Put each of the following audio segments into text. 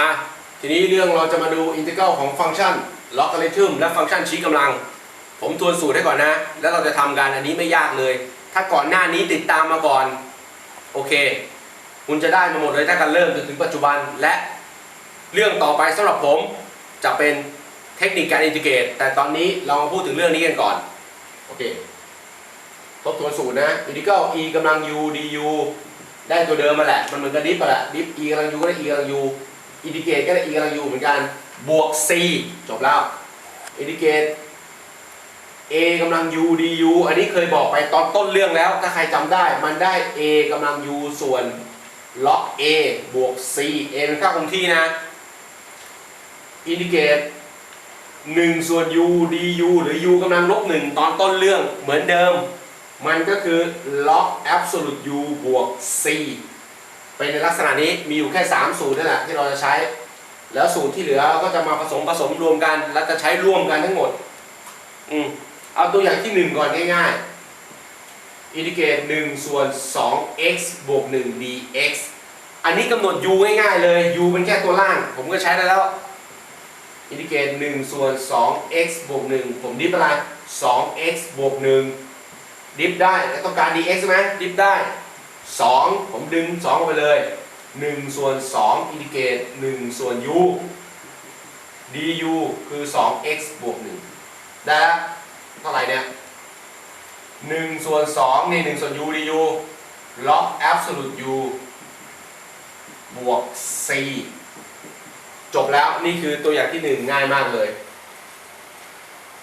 อะทีนี้เรื่องเราจะมาดูอินทิกรัลของฟังก์ชันล็อก a ริทึมและฟังก์ชันชี้กำลัง ผมทวนสูตรให้ก่อนนะ แล้วเราจะทำกันอันนี้ไม่ยากเลย ถ้าก่อนหน้านี้ติดตามมาก่อน โอเค คุณจะได้มาหมดเลยตั้งแต่เริ่มจนถึงปัจจุบันและเรื่องต่อไปสำหรับผมจะเป็นเทคนิคการอินทิเกรตแต่ตอนนี้เรามาพูดถึงเรื่องนี้กันก่อนโอเคทบทวนสูตรนะอินทิกรัล e กำลัง u du ได้ตัวเดิมมาแหละ มันเหมือนกับดิฟมาแหละดิฟ e กำลัง u ก็ได้ e กำลัง u อินทิเกรตก็ได้ e กำลัง u เหมือนกัน บวก c จบแล้ว อินทิเกรต a กำลัง u du อันนี้เคยบอกไปตอนต้นเรื่องแล้ว ถ้าใครจำได้ มันได้ a กำลัง u ส่วนล็อก a บวก c a เป็นค่าคงที่นะ อินทิเกรต1ส่วน u du หรือ u กำลังลบ1ตอนต้นเรื่องเหมือนเดิม มันก็คือ log absolute u บวก c เป็นในลักษณะนี้มีอยู่แค่3สูตรนั่นแหละที่เราจะใช้ แล้วสูตรที่เหลือก็จะมาผสมผสมรวมกัน แล้วจะใช้ร่วมกันทั้งหมด อืมเอาตัวอย่างที่ 1 ก่อนง่ายๆอินทิเกรต1ส่วน 2x บวก 1 dx อันนี้กำหนด u ง่ายๆเลย u เป็นแค่ตัวล่าง ผมก็ใช้ได้แล้วอินทิเกรต1ส่วน 2x บวก 1 ผมดิฟอะไร 2x บวก 1 ดิฟได้แล้วต้องการ dx ใช่ไหมดิฟได้ 2 ผมดึง2ออกไปเลย 1 ส่วน 2 อินทิเกรต1 ส่วน u du คือ 2x บวก 1 ได้แล้วเท่าไหร่เนี่ย 1 ส่วน2นี่1ส่วน u du log absolute u บวก c จบแล้วนี่คือตัวอย่างที่หนึ่งง่ายมากเลย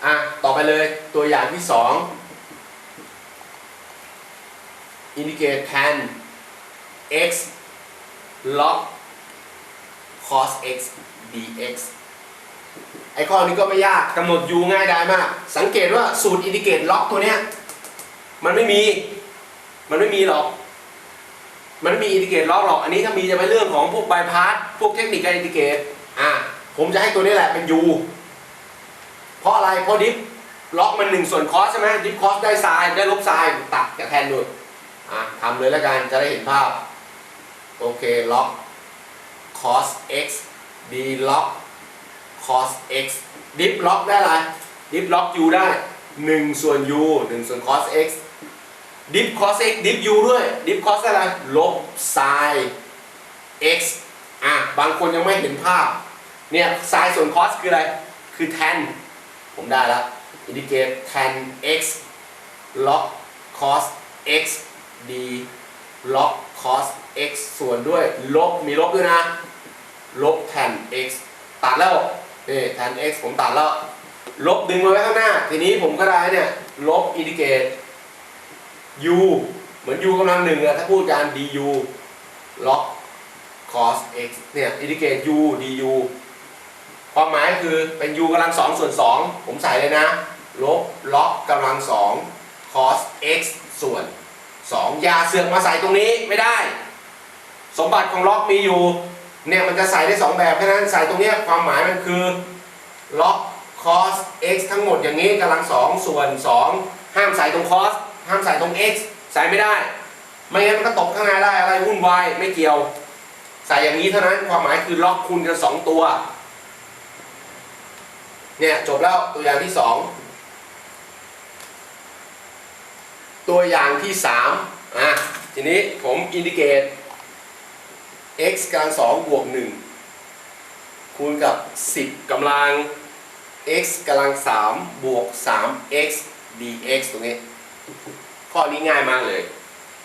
อะ ต่อไปเลยตัวอย่างที่สอง indicate tan x log cos x dx ไอข้อนี้ก็ไม่ยากกำหนด u ง่ายได้มาก สังเกตว่าสูตร indicate log ตัวเนี้ยมันไม่มี มันไม่มีหรอก มันไม่มีอินดิเกตล็อกหรอก อันนี้ถ้ามีจะเป็นเรื่องของพวกบายพาสพวกเทคนิคการอินดิเกตอะผมจะให้ตัวนี้แหละเป็น U เพราะอะไรเพราะดิฟล็อกมันหนึ่งส่วนคอสใช่ไหมดิฟคอสได้ไซน์ได้ลบไซน์ตัดกับแทนดู อะทำเลยแล้วกันจะได้เห็นภาพ โอเคล็อก cos x d ล็อก cos x ดิฟล็อกได้ไรดิฟล็อก u ได้ 1 ส่วน u 1 ส่วน cos x ดิฟ cos x ดิฟ u ด้วย ดิฟ cos อะไรลบ sin x อะ บางคนยังไม่เห็นภาพ เนี่ย sin ส่วน cos คืออะไร คือ tan ผมได้แล้ว indicate tan x log cos x d log cos x ส่วนด้วยลบมีลบด้วยนะ ลบ tan x ตัดแล้วนี่ tan x ผมตัดแล้ว ลบดึงมาไว้ข้างหน้า ทีนี้ผมก็ได้เนี่ยลบ indicate u เหมือน u กำลังหนึ่งอะถ้าพูดการ du log cos x เนี่ย indicate u du ความหมายคือเป็น u กำลังสองส่วนสองผมใส่เลยนะ ลบ log กำลังสอง cos x ส่วน สองยาเสือกมาใส่ตรงนี้ไม่ได้ สมบัติของล็อกมีอยู่เนี่ยมันจะใส่ได้ 2 แบบแค่นั้นใส่ตรงนี้ความหมายมันคือล็อก cos x ทั้งหมดอย่างนี้กำลัง 2 ส่วน 2 ห้ามใส่ตรงคอสห้ามใส่ตรง x ใส่ไม่ได้ ไม่งั้นมันก็ตกข้างหนได้อะไรวุ่นวายไม่เกี่ยว ใส่อย่างนี้เท่านั้นความหมายคือล็อกคูณกัน2ตัวเนี่ยจบแล้วตัวอย่างที่ 2 ตัวอย่างที่สามอะทีนี้ผมอินดิเกต x กำลังสองบวกหนึ่งคูณกับ 10กำลัง x กำลังสามบวก 3x dx ตรงนี้ ข้อนี้ง่ายมากเลย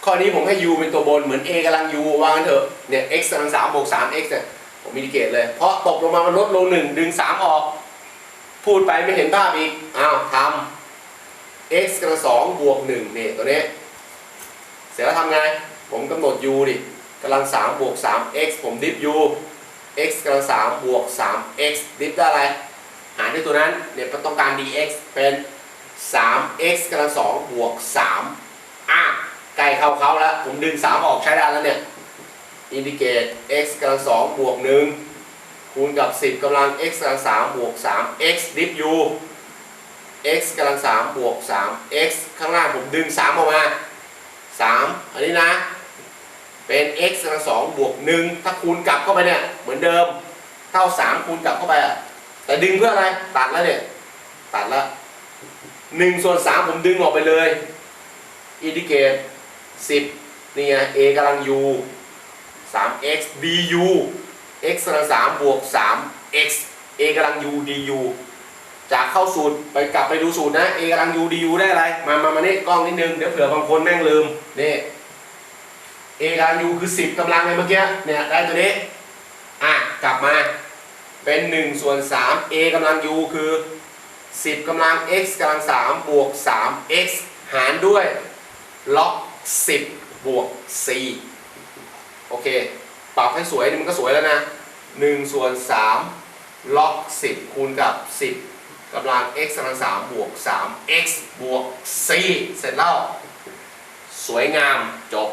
ข้อนี้ผมให้ u เป็นตัวบนเหมือน a กำลัง u วางกันเถอะ เนี่ย x กำลัง3บวก 3x เนี่ย ผมอินดิเกตเลย เพราะตกลงมามันลดลง 1 ดึง 3 ออก พูดไปไม่เห็นภาพอีก อ้าวทำ x กำลัง2บวก1นี่ตัวนี้เสร็จแล้วทำไง ผมกำหนด u ดิกำลัง3บวก 3x ผมดิฟ u x กำลัง3บวก 3x ดิฟได้อะไร หารด้วยตัวนั้นเนี่ยต้องการ dx เป็น 3x กำลัง2บวก3อะใกล้เข้าเขาแล้ว ผมดึง3ออกใช้ได้แล้วเนี่ย indicate x กำลัง2บวก1คูณกับ 10กำลัง x กำลัง3บวก3 x dip u x กำลัง3บวก3 x ข้างล่างผมดึง 3 ออกมา 3 อันนี้นะ เป็น x กำลัง2บวก1ถ้าคูณกลับเข้าไปเนี่ย เหมือนเดิม เท่าสามคูณกลับเข้าไปอะแต่ดึงเพื่ออะไร ตัดแล้วเนี่ย ตัดแล้วหนึ่งส่วนสามผมดึงออกไปเลย อินทิเกตสิบนี่ไง a กำลัง u สาม x du x กำลังสามบวกสาม x a กำลัง u du จากเข้าสูตรไปกลับไปดูสูตรนะ a กำลัง u du ได้อะไร มามามาเนี่กล้องนิดนึงเดี๋ยวเผื่อบางคนแม่งลืมนี่ a กำลัง u คือสิบกำลังไงเมื่อกี้เนี่ยได้ตัวนี้อะกลับมาเป็น1ส่วน3 a กำลัง u คือ 10กำลัง x กำลัง3บวก 3 x หารด้วยล็อก 10 บวก 4 โอเค ปรับให้สวยนี่มันก็สวยแล้วนะ1ส่วน3ล็อก 10 คูณกับ 10 กำลัง x กำลัง3บวก3 x บวก c เสร็จแล้ว สวยงามจบ